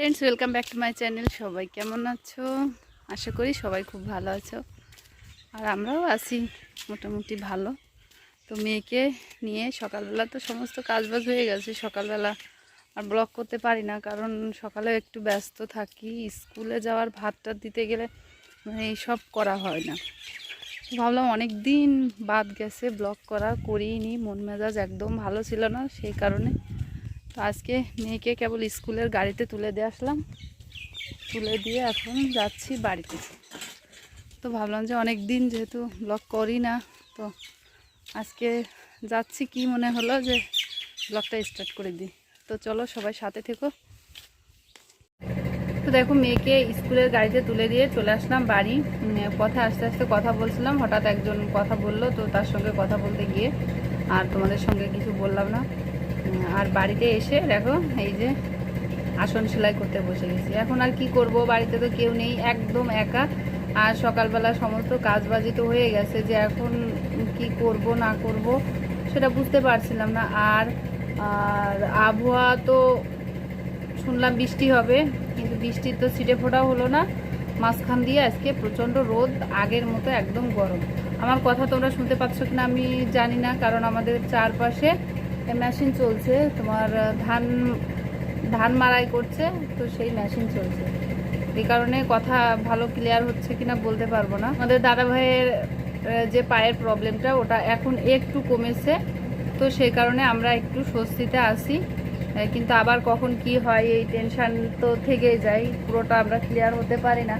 Friends welcome back to my channel সবাই কেমন আছো? আশা করি সবাই খুব ভালো আছো। আর আমরাও আছি মোটামুটি ভালো। তো মেয়েকে নিয়ে সকালবেলা তো সমস্ত কাজবাজ হয়ে গেছে। সকালবেলা আর ব্লগ করতে পারি না, কারণ সকালে একটু ব্যস্ত থাকি। স্কুলে যাওয়ার ভাতটা দিতে গেলে মানে এইসব করা হয় না। ভাবলাম অনেক দিন বাদ গেছে ব্লগ করা করিনি। মন মেজাজ একদম ভালো ছিল না, সেই কারণে তো আজকে মেয়েকে কেবল স্কুলের গাড়িতে তুলে দিয়ে আসলাম। তুলে দিয়ে এখন যাচ্ছি বাড়িতে। তো ভাবলাম যে অনেক দিন যেহেতু ব্লগ করি না, তো আজকে যাচ্ছি কি মনে হলো যে ব্লগটা স্টার্ট করে দিই। তো চলো সবাই সাথে থেকো। তো দেখো মেয়েকে স্কুলের গাড়িতে তুলে দিয়ে চলে আসলাম বাড়ি। পথে আস্তে আস্তে কথা বলছিলাম, হঠাৎ একজন কথা বলল, তো তার সঙ্গে কথা বলতে গিয়ে আর তোমাদের সঙ্গে কিছু বললাম না। আর বাড়িতে এসে দেখো, এই যে আসন সেলাই করতে বসে গেছি। এখন আর কি করব? বাড়িতে তো কেউ নেই, একদম একা। আর সকালবেলা সমস্ত কাজবাজি তো হয়ে গেছে যে এখন কি করব, না করব সেটা বুঝতে পারছিলাম না। আর আর আবহাওয়া তো শুনলাম বৃষ্টি হবে, কিন্তু বৃষ্টির তো ছিটে ফোটাও হলো না। মাঝখান দিয়ে আজকে প্রচণ্ড রোদ, আগের মতো একদম গরম। আমার কথা তোমরা শুনতে পাচ্ছ কিনা আমি জানি না, কারণ আমাদের চারপাশে মেশিন চলছে, তোমার ধান ধান মারাই করছে, তো সেই মেশিন চলছে। এই কারণে কথা ভালো ক্লিয়ার হচ্ছে কিনা বলতে পারব না। আমাদের দাদা ভাইয়ের যে পায়ের প্রবলেমটা ওটা এখন একটু কমেছে, তো সেই কারণে আমরা একটু স্বস্তিতে আসি কিন্তু আবার কখন কি হয়, এই টেনশান তো থেকেই যায়, পুরোটা আমরা ক্লিয়ার হতে পারি না।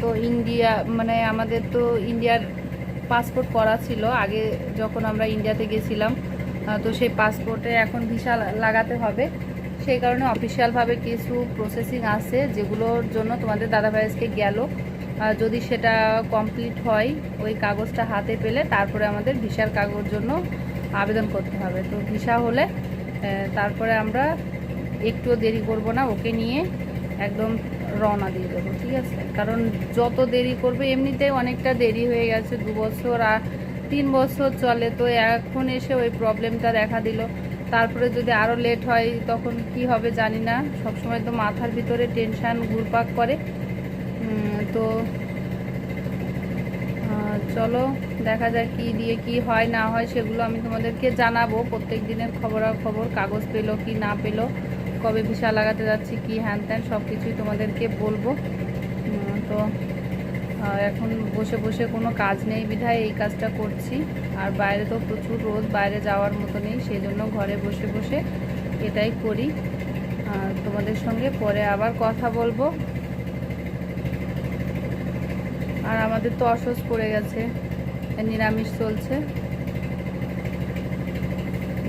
তো ইন্ডিয়া মানে আমাদের তো ইন্ডিয়ার পাসপোর্ট করা ছিল, আগে যখন আমরা ইন্ডিয়াতে গেছিলাম তো সেই পাসপোর্টে এখন ভিসা লাগাতে হবে। সেই কারণে অফিসিয়ালভাবে কিছু প্রসেসিং আছে, যেগুলোর জন্য তোমাদের দাদাভাই আজকে গেল যদি সেটা কমপ্লিট হয়, ওই কাগজটা হাতে পেলে তারপরে আমাদের ভিসার কাগজ জন্য আবেদন করতে হবে। তো ভিসা হলে তারপরে আমরা একটুও দেরি করব না, ওকে নিয়ে একদম রওনা দিয়ে দেবো, ঠিক আছে? কারণ যত দেরি করবে এমনিতেই অনেকটা দেরি হয়ে গেছে, দু বছর আর তিন বছর চলে, তো এখন এসে ওই প্রবলেমটা দেখা দিল। তারপরে যদি আরও লেট হয়, তখন কি হবে জানি না। সবসময় তো মাথার ভিতরে টেনশান ঘুরপাক করে। তো চলো, দেখা যাক কি দিয়ে কি হয়, না হয়, সেগুলো আমি তোমাদেরকে জানাব। প্রত্যেক দিনের খবরাখবর, কাগজ পেল কি না পেল, কবে ভিসা লাগাতে যাচ্ছি, কি হ্যান ত্যান সব কিছুই তোমাদেরকে বলব। তো এখন বসে বসে কোনো কাজ নেই বিধায় এই কাজটা করছি। আর বাইরে তো প্রচুর রোদ, বাইরে যাওয়ার মতো নেই সেই জন্য ঘরে বসে বসে এটাই করি। তোমাদের সঙ্গে পরে আবার কথা বলব। আর আমাদের তো অসুস পড়ে গেছে, নিরামিষ চলছে।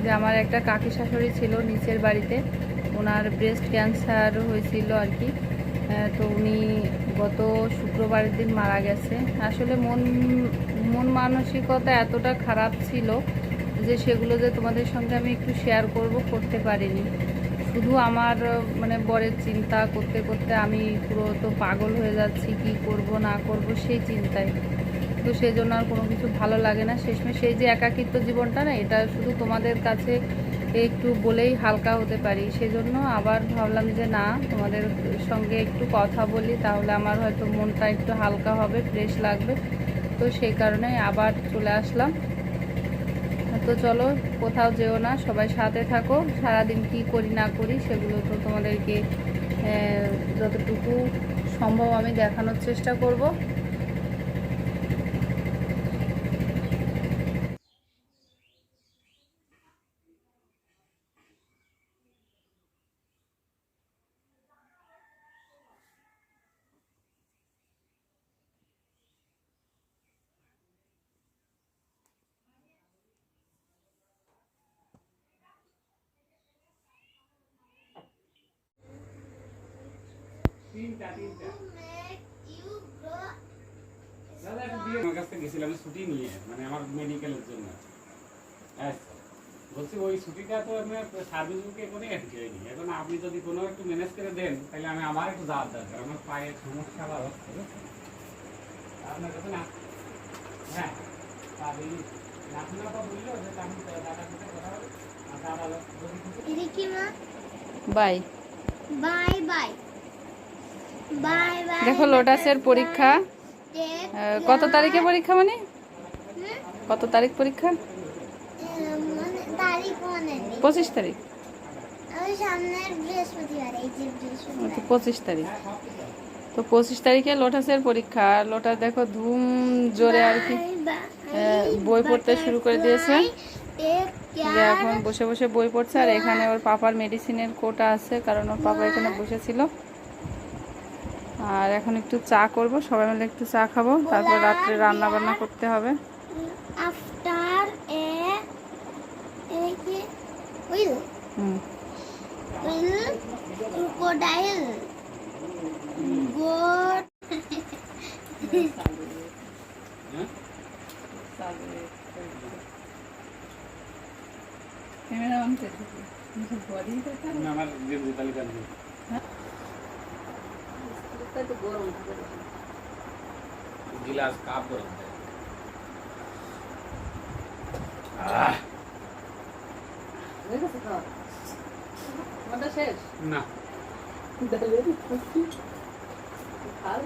যে আমার একটা কাকি শাশুড়ি ছিল নিচের বাড়িতে, ওনার ব্রেস্ট ক্যান্সার হয়েছিল আর কি। তো উনি গত শুক্রবারের দিন মারা গেছে। আসলে মন মন মানসিকতা এতটা খারাপ ছিল যে সেগুলো যে তোমাদের সঙ্গে আমি একটু শেয়ার করব, করতে পারিনি। শুধু আমার মানে বরের চিন্তা করতে করতে আমি পুরো তো পাগল হয়ে যাচ্ছি, কি করব, না করব, সেই চিন্তায়। তো সেই জন্য আর কোনো কিছু ভালো লাগে না। শেষমেশ সেই যে একাকিত্ব জীবনটা না, এটা শুধু তোমাদের কাছে একটু বলেই হালকা হতে পারি। সেজন্য আবার ভাবলাম যে না, তোমাদের সঙ্গে একটু কথা বলি, তাহলে আমার হয়তো মনটা একটু হালকা হবে ফ্রেশ লাগবে। তো সেই কারণে আবার চলে আসলাম। তো চলো, কোথাও যেও না, সবাই সাথে থাকো। সারাদিন কি করি না করি, সেগুলো তো তোমাদেরকে যতটুকু সম্ভব আমি দেখানোর চেষ্টা করব। দাদা একটু দিয়ে আমার কাছ থেকে গেছিলাম ছুটি নিয়ে মানে আমার মেডিকেলের জন্য। আচ্ছা বলছি ওই ছুটিটা তো আমি সার্ভিস বুকে কোনো হয়নি। এখন আপনি যদি কোনো একটু ম্যানেজ করে দেন তাহলে আমি আমার একটু যাওয়ার দরকার। আমার পায়ের সমস্যা বা হচ্ছে আপনার কাছে না হ্যাঁ তাহলে নাথুনাপা বলল যে আমি দাদার সাথে কথা আর দাদা বাই। Bye bye. দেখো লোটাসের পরীক্ষা। কত তারিখে পরীক্ষা মানে? কত তারিখ পরীক্ষা? মানে পঁচিশ তারিখ। তো পঁচিশ তারিখ। তো পঁচিশ তারিখে লোটাসের পরীক্ষা। আর লোটাস দেখো ধুম জোরে আর কি বই পড়তে শুরু করে দিয়েছে। যে এখন বসে বসে বই পড়ছে। আর এখানে ওর পাপার মেডিসিনের কোটা আছে কারণ ওর পাপা এখানে বসেছিল। আর এখন একটু চা করব সবাই মিলে একটু চা খাব তারপর রাত্রে রান্না বান্না করতে হবে। আফটার এ এ কি? Will hmm. Will crocodile goat হ্যাঁ? না, আমার গেঞ্জি তালিকা নেই গিলাস কাপ গরম শেষ? না। ভালো